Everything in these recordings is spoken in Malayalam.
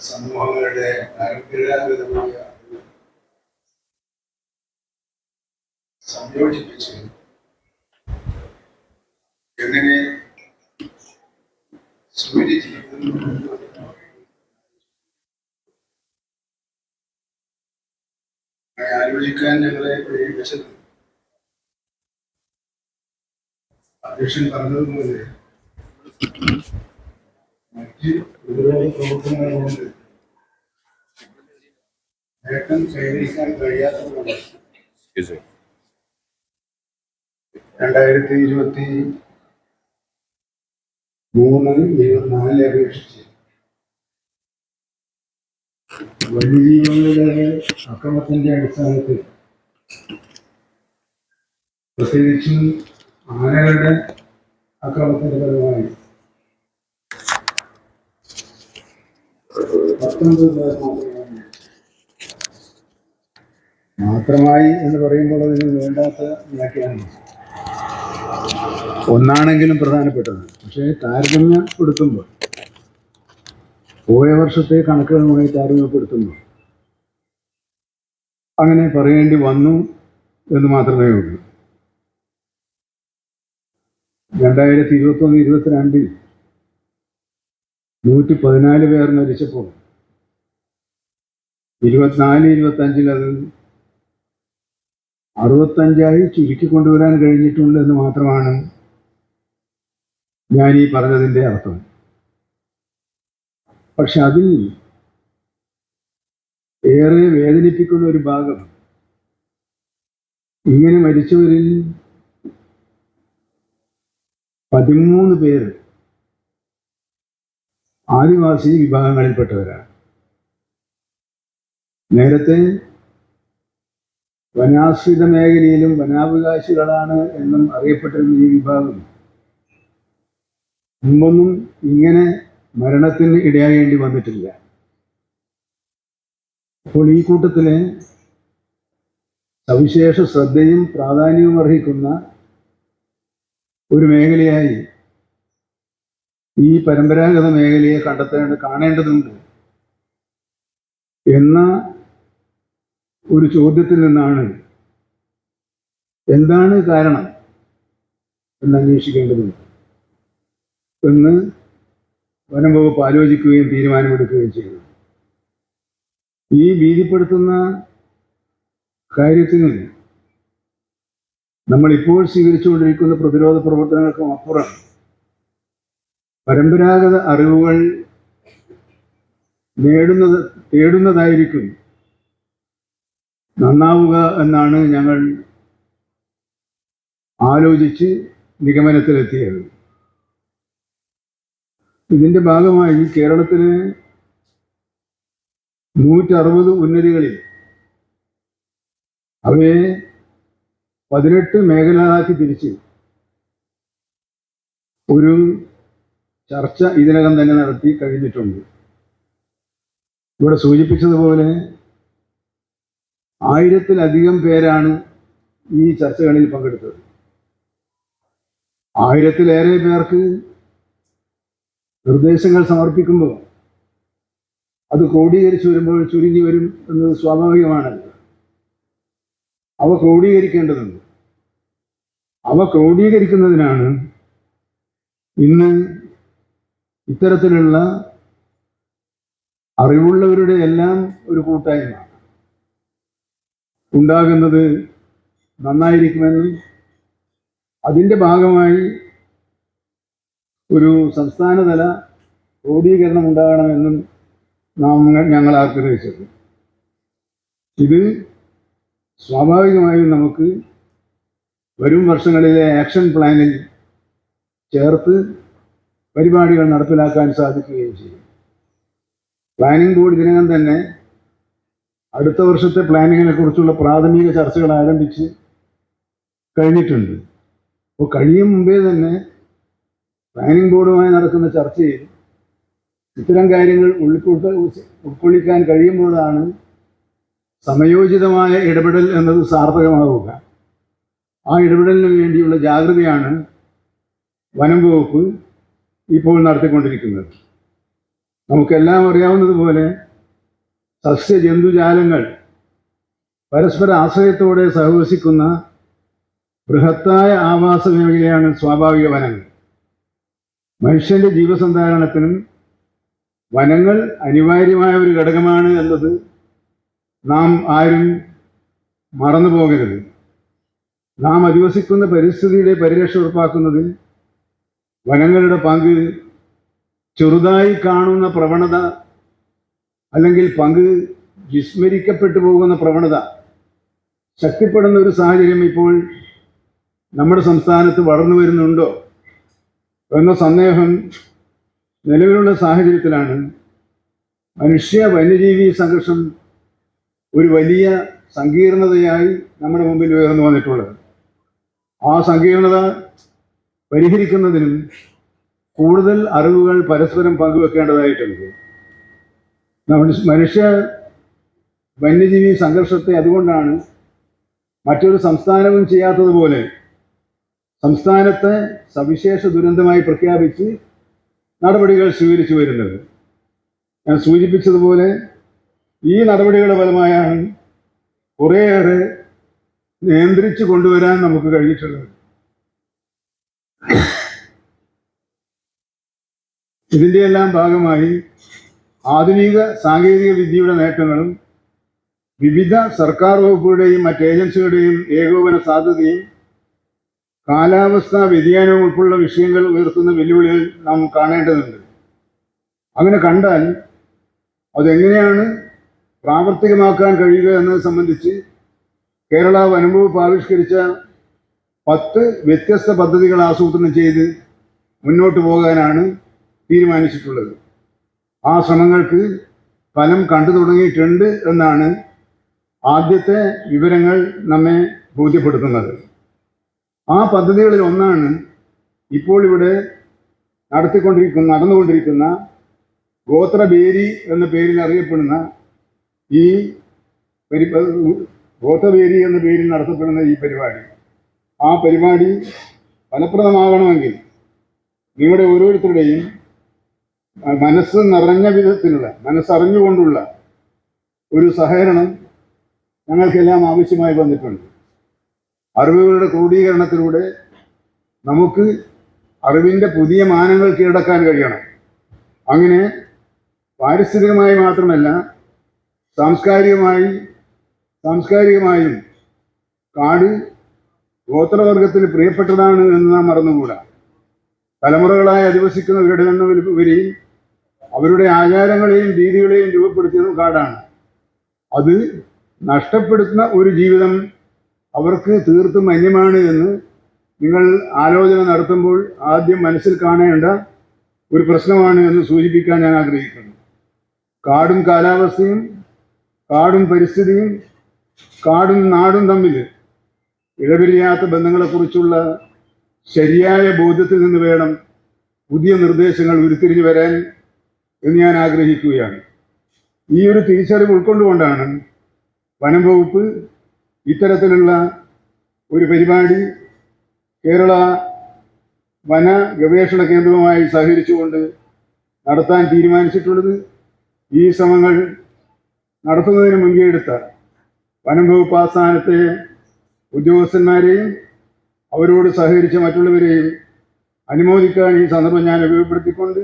സമൂഹങ്ങളുടെ അറിവ് സംയോജിപ്പിച്ച് എങ്ങനെ സൂര്യജീവിതം ആലോചിക്കാൻ ഞങ്ങളെ പ്രേരിപ്പിച്ചത്. അധ്യക്ഷൻ പറഞ്ഞതുപോലെ രണ്ടായിരത്തി ഇരുപത്തി മൂന്ന് ഇരുപത്തിനാലിലെ അപേക്ഷിച്ച് വന്യജീവികളുടെ അക്രമത്തിന്റെ അടിസ്ഥാനത്തിൽ പ്രത്യേകിച്ചും ആനകളുടെ അക്രമത്തിന്റെ ഫലമായി പത്തൊൻപത് പേർ മാത്രമാണ് മാത്രമായി എന്ന് പറയുമ്പോൾ അതിന് വേണ്ടാത്ത വ്യാഖ്യാനം ഒന്നാണെങ്കിലും പ്രധാനപ്പെട്ടത്. പക്ഷേ താരതമ്യപ്പെടുത്തുമ്പോൾ പോയ വർഷത്തെ കണക്കുകളുമായി താരതമ്യപ്പെടുത്തുമ്പോൾ അങ്ങനെ പറയേണ്ടി വന്നു എന്ന് മാത്രമേ ഉള്ളൂ. രണ്ടായിരത്തി ഇരുപത്തൊന്ന് ഇരുപത്തിരണ്ടിൽ നൂറ്റി പതിനാല് പേർ മരിച്ചപ്പോൾ ഇരുപത്തിനാല് ഇരുപത്തഞ്ചിൽ അത് അറുപത്തഞ്ചായി ചുരുക്കി കൊണ്ടുവരാൻ കഴിഞ്ഞിട്ടുണ്ട് എന്ന് മാത്രമാണ് ഞാൻ ഈ പറഞ്ഞതിന്റെ അർത്ഥം. പക്ഷെ അതിൽ ഏറെ വേദനിപ്പിക്കുന്ന ഒരു ഭാഗം ഇങ്ങനെ മരിച്ചവരിൽ പതിമൂന്ന് പേര് ആദിവാസി വിഭാഗങ്ങളിൽപ്പെട്ടവരാണ്. നേരത്തെ വനാശ്രിത മേഖലയിലും വനാവകാശികളാണ് എന്നും അറിയപ്പെട്ടിരുന്ന ഈ വിഭാഗം. മുമ്പൊന്നും ഇങ്ങനെ മരണത്തിന് ഇടയാകേണ്ടി വന്നിട്ടില്ല. അപ്പോൾ ഈ കൂട്ടത്തിലെ സവിശേഷ ശ്രദ്ധയും പ്രാധാന്യവും അർഹിക്കുന്ന ഒരു മേഖലയായി ഈ പരമ്പരാഗത മേഖലയെ കണ്ടെത്തേണ്ട കാണേണ്ടതുണ്ട് എന്ന ഒരു ചോദ്യത്തിൽ നിന്നാണ്. എന്താണ് കാരണം എന്ന് അന്വേഷിക്കേണ്ടതുണ്ട്. എന്ന് വനം വകുപ്പ് ആലോചിക്കുകയും തീരുമാനമെടുക്കുകയും ചെയ്യുന്നു ഈ ഭീതിപ്പെടുത്തുന്ന കാര്യത്തിന് നമ്മൾ ഇപ്പോൾ സ്വീകരിച്ചുകൊണ്ടിരിക്കുന്ന പ്രതിരോധ പ്രവർത്തനങ്ങൾക്കും അപ്പുറം പരമ്പരാഗത അറിവുകൾ നേടുന്നത് തേടുന്നതായിരിക്കും നന്നാവുക എന്നാണ് ഞങ്ങൾ ആലോചിച്ച് നിഗമനത്തിലെത്തിയത്. ഇതിന്റെ ഭാഗമായി കേരളത്തിലെ നൂറ്ററുപത് ഉന്നതികളിൽ അവയെ പതിനെട്ട് മേഖലകളാക്കി തിരിച്ച് ഒരു ചർച്ച ഇതിനകം തന്നെ നടത്തി കഴിഞ്ഞിട്ടുണ്ട്. ഇവിടെ സൂചിപ്പിച്ചതുപോലെ ആയിരത്തിലധികം പേരാണ് ഈ ചർച്ചകളിൽ പങ്കെടുത്തത്. ആയിരത്തിലേറെ പേർക്ക് നിർദ്ദേശങ്ങൾ സമർപ്പിക്കുമ്പോൾ അത് ക്രോഡീകരിച്ചു വരുമ്പോൾ ചുരുങ്ങി വരും എന്നത് സ്വാഭാവികമാണ്. അവ ക്രോഡീകരിക്കേണ്ടതുണ്ട്. അവ ക്രോഡീകരിക്കുന്നതിനാണ് ഇന്ന് ഇത്തരത്തിലുള്ള അറിവുള്ളവരുടെ എല്ലാം ഒരു കൂട്ടായ്മ. ഉണ്ടാകുന്നത് നന്നായിരിക്കുമെന്നും അതിന്റെ ഭാഗമായി ഒരു സംസ്ഥാനതല ക്രോഡീകരണം ഉണ്ടാകണമെന്നും നാം ഞങ്ങൾ ആഗ്രഹിച്ചത്. ഇത് സ്വാഭാവികമായും നമുക്ക് വരും വർഷങ്ങളിലെ ആക്ഷൻ പ്ലാനിൽ ചേർത്ത് പരിപാടികൾ നടപ്പിലാക്കാൻ സാധിക്കുകയും ചെയ്യും. പ്ലാനിംഗ് ബോർഡ് ഇതിനകം തന്നെ അടുത്ത വർഷത്തെ പ്ലാനിങ്ങിനെ കുറിച്ചുള്ള പ്രാഥമിക ചർച്ചകൾ ആരംഭിച്ച് കഴിഞ്ഞിട്ടുണ്ട്. അപ്പോൾ കഴിയും മുമ്പേ തന്നെ പ്ലാനിംഗ് ബോർഡുമായി നടക്കുന്ന ചർച്ചയിൽ ഇത്തരം കാര്യങ്ങൾ ഉൾക്കൊള്ള ഉൾക്കൊള്ളിക്കാൻ കഴിയുമ്പോഴാണ് സമയോചിതമായ ഇടപെടൽ എന്നത് സാർത്ഥകമാവുക. ആ ഇടപെടലിന് വേണ്ടിയുള്ള ജാഗ്രതയാണ് വനം വകുപ്പ് ഇപ്പോൾ നടത്തിക്കൊണ്ടിരിക്കുന്നത്. നമുക്കെല്ലാം അറിയാവുന്നതുപോലെ സസ്യജന്തുജാലങ്ങൾ പരസ്പര ആശ്രയത്തോടെ സഹവസിക്കുന്ന ബൃഹത്തായ ആവാസ മേഖലയാണ് സ്വാഭാവിക വനങ്ങൾ. മനുഷ്യന്റെ ജീവസന്ധാരണത്തിനും വനങ്ങൾ അനിവാര്യമായ ഒരു ഘടകമാണ് എന്നത് നാം ആരും മറന്നു പോകരുത് നാം അധിവസിക്കുന്ന പരിസ്ഥിതിയുടെ പരിരക്ഷ ഉറപ്പാക്കുന്നതിൽ വനങ്ങളുടെ പങ്ക് ചെറുതായി കാണുന്ന പ്രവണത അല്ലെങ്കിൽ പങ്ക് വിസ്മരിക്കപ്പെട്ടു പോകുന്ന പ്രവണത ശക്തിപ്പെടുന്ന ഒരു സാഹചര്യം ഇപ്പോൾ നമ്മുടെ സംസ്ഥാനത്ത് വളർന്നു വരുന്നുണ്ടോ എന്ന സന്ദേഹം നിലവിലുള്ള സാഹചര്യത്തിലാണ്. മനുഷ്യ വന്യജീവി സംഘർഷം ഒരു വലിയ സങ്കീർണതയായി നമ്മുടെ മുമ്പിൽ ഉയർന്നു വന്നിട്ടുള്ളത്. ആ സങ്കീർണത പരിഹരിക്കുന്നതിനും കൂടുതൽ അറിവുകൾ പരസ്പരം പങ്കുവെക്കേണ്ടതായിട്ടുണ്ട്. മനുഷ്യ വന്യജീവി സംഘർഷത്തെ അതുകൊണ്ടാണ് മറ്റൊരു സംസ്ഥാനവും ചെയ്യാത്തതുപോലെ സംസ്ഥാനത്തെ സവിശേഷ ദുരന്തമായി പ്രഖ്യാപിച്ച് നടപടികൾ സ്വീകരിച്ചു വരുന്നത്. ഞാൻ സൂചിപ്പിച്ചതുപോലെ ഈ നടപടികളുടെ ഫലമായാണ് കുറേയേറെ നിയന്ത്രിച്ചു കൊണ്ടുവരാൻ നമുക്ക് കഴിഞ്ഞിട്ടുള്ളത്. ഇതിന്റെയെല്ലാം ഭാഗമായി ആധുനിക സാങ്കേതിക വിദ്യയുടെ നേട്ടങ്ങളും വിവിധ സർക്കാർ വകുപ്പുകളുടെയും മറ്റ് ഏജൻസികളുടെയും ഏകോപന സാധ്യതയും കാലാവസ്ഥാ വ്യതിയാനവും ഉൾപ്പെടെയുള്ള വിഷയങ്ങൾ ഉയർത്തുന്ന വെല്ലുവിളികൾ നാം കാണേണ്ടതുണ്ട്. അങ്ങനെ കണ്ടാൽ അതെങ്ങനെയാണ് പ്രാവർത്തികമാക്കാൻ കഴിയുക എന്നത് സംബന്ധിച്ച് കേരള വനംവകുപ്പ് ആവിഷ്കരിച്ച പത്ത് വ്യത്യസ്ത പദ്ധതികൾ ആസൂത്രണം ചെയ്ത് മുന്നോട്ട് പോകാനാണ് തീരുമാനിച്ചിട്ടുള്ളത്. ആ ശ്രമങ്ങൾക്ക് ഫലം കണ്ടു തുടങ്ങിയിട്ടുണ്ട് എന്നാണ് ആദ്യത്തെ വിവരങ്ങൾ നമ്മെ ബോധ്യപ്പെടുത്തുന്നത്. ആ പദ്ധതികളിൽ ഒന്നാണ് ഇപ്പോൾ ഇവിടെ നടത്തിക്കൊണ്ടിരിക്കുന്ന നടന്നുകൊണ്ടിരിക്കുന്ന ഗോത്രബേരി എന്ന പേരിൽ അറിയപ്പെടുന്ന ഈ പരി ഗോത്രബേരി എന്ന പേരിൽ നടത്തപ്പെടുന്ന ഈ പരിപാടി. ആ പരിപാടി ഫലപ്രദമാകണമെങ്കിൽ നിങ്ങളുടെ ഓരോരുത്തരുടെയും മനസ്സ് നിറഞ്ഞ വിധത്തിലുള്ള മനസ്സറിഞ്ഞുകൊണ്ടുള്ള ഒരു സഹകരണം ഞങ്ങൾക്കെല്ലാം ആവശ്യമായി വന്നിട്ടുണ്ട്. അറിവുകളുടെ ക്രോഡീകരണത്തിലൂടെ നമുക്ക് അറിവിന്റെ പുതിയ മാനങ്ങൾ കീഴടക്കാൻ കഴിയണം. അങ്ങനെ പാരിസ്ഥിതികമായി മാത്രമല്ല സാംസ്കാരികമായി സാംസ്കാരികമായും കാട് ഗോത്രവർഗത്തിന് പ്രിയപ്പെട്ടതാണ് എന്ന് നാം മറന്നുകൂടാ. തലമുറകളായി അധിവസിക്കുന്നവരുടെ ഉപരി അവരുടെ ആചാരങ്ങളെയും രീതികളെയും രൂപപ്പെടുത്തിയതും കാടാണ്. അത് നഷ്ടപ്പെടുത്തുന്ന ഒരു ജീവിതം അവർക്ക് തീർത്തും അന്യമാണ് എന്ന് നിങ്ങൾ ആലോചന നടത്തുമ്പോൾ ആദ്യം മനസ്സിൽ കാണേണ്ട ഒരു പ്രശ്നമാണ് എന്ന് സൂചിപ്പിക്കാൻ ഞാൻ ആഗ്രഹിക്കുന്നു. കാടും കാലാവസ്ഥയും കാടും പരിസ്ഥിതിയും കാടും നാടും തമ്മിൽ ഇടപിരിയാത്ത ബന്ധങ്ങളെക്കുറിച്ചുള്ള ശരിയായ ബോധ്യത്തിൽ നിന്ന് വേണം പുതിയ നിർദ്ദേശങ്ങൾ ഉരുത്തിരിഞ്ഞു വരാൻ എന്ന് ഞാൻ ആഗ്രഹിക്കുകയാണ്. ഈ ഒരു തിരിച്ചറിവ് ഉൾക്കൊണ്ടുകൊണ്ടാണ് വനം വകുപ്പ് ഇത്തരത്തിലുള്ള ഒരു പരിപാടി കേരള വന ഗവേഷണ കേന്ദ്രവുമായി സഹകരിച്ചുകൊണ്ട് നടത്താൻ തീരുമാനിച്ചിട്ടുള്ളത് ഈ ശ്രമങ്ങൾ നടത്തുന്നതിന് മുൻകൈയെടുത്ത വനം വകുപ്പ് ആസ്ഥാനത്തെ ഉദ്യോഗസ്ഥന്മാരെയും അവരോട് സഹകരിച്ച മറ്റുള്ളവരെയും അനുമോദിക്കാൻ ഈ സന്ദർഭം ഞാൻ ഉപയോഗപ്പെടുത്തിക്കൊണ്ട്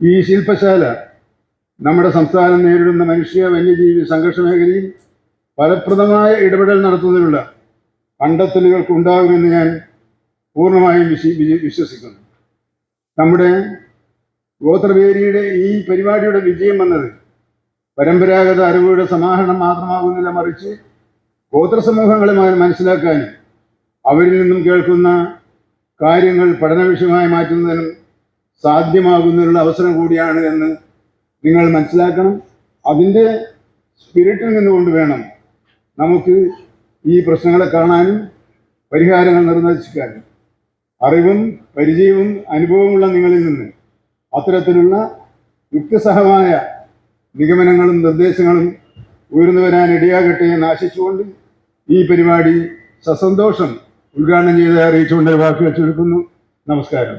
ഈ ശില്പശാല നമ്മുടെ സംസ്ഥാനം നേരിടുന്ന മനുഷ്യ വന്യജീവി സംഘർഷ മേഖലയിൽ ഫലപ്രദമായ ഇടപെടൽ നടത്തുന്നതിനുള്ള കണ്ടെത്തലുകൾക്ക് ഉണ്ടാകുമെന്ന് ഞാൻ പൂർണമായും വിശ്വ- വിശ്വസിക്കുന്നു. നമ്മുടെ ഗോത്രവേരിയുടെ ഈ പരിപാടിയുടെ വിജയം വന്നത് പരമ്പരാഗത അറിവുകളുടെ സമാഹരണം മാത്രമാകുന്നില്ല മറിച്ച് ഗോത്ര സമൂഹങ്ങളെ മനസ്സിലാക്കാനും അവരിൽ നിന്നും കേൾക്കുന്ന കാര്യങ്ങൾ പഠന വിഷയമായി മാറ്റുന്നതിനും സാധ്യമാകുന്നതിനുള്ള അവസരം കൂടിയാണ് എന്ന് നിങ്ങൾ മനസ്സിലാക്കണം. അതിന്റെ സ്പിരിറ്റിൽ നിന്നുകൊണ്ട് വേണം നമുക്ക് ഈ പ്രശ്നങ്ങളെ കാണാനും പരിഹാരങ്ങൾ നിർദ്ദേശിക്കാനും അറിവും പരിചയവും അനുഭവമുള്ള നിങ്ങളിൽ നിന്ന് അത്തരത്തിലുള്ള യുക്തിസഹമായ നിഗമനങ്ങളും നിർദ്ദേശങ്ങളും ഉയർന്നു വരാൻ ഇടയാകട്ടെ എന്ന് ആശിച്ചുകൊണ്ട് ഈ പരിപാടി സസന്തോഷം ഉദ്ഘാടനം ചെയ്ത് അറിയിച്ചുകൊണ്ട് വാക്കുകൾ ചുരുക്കുന്നു. നമസ്കാരം.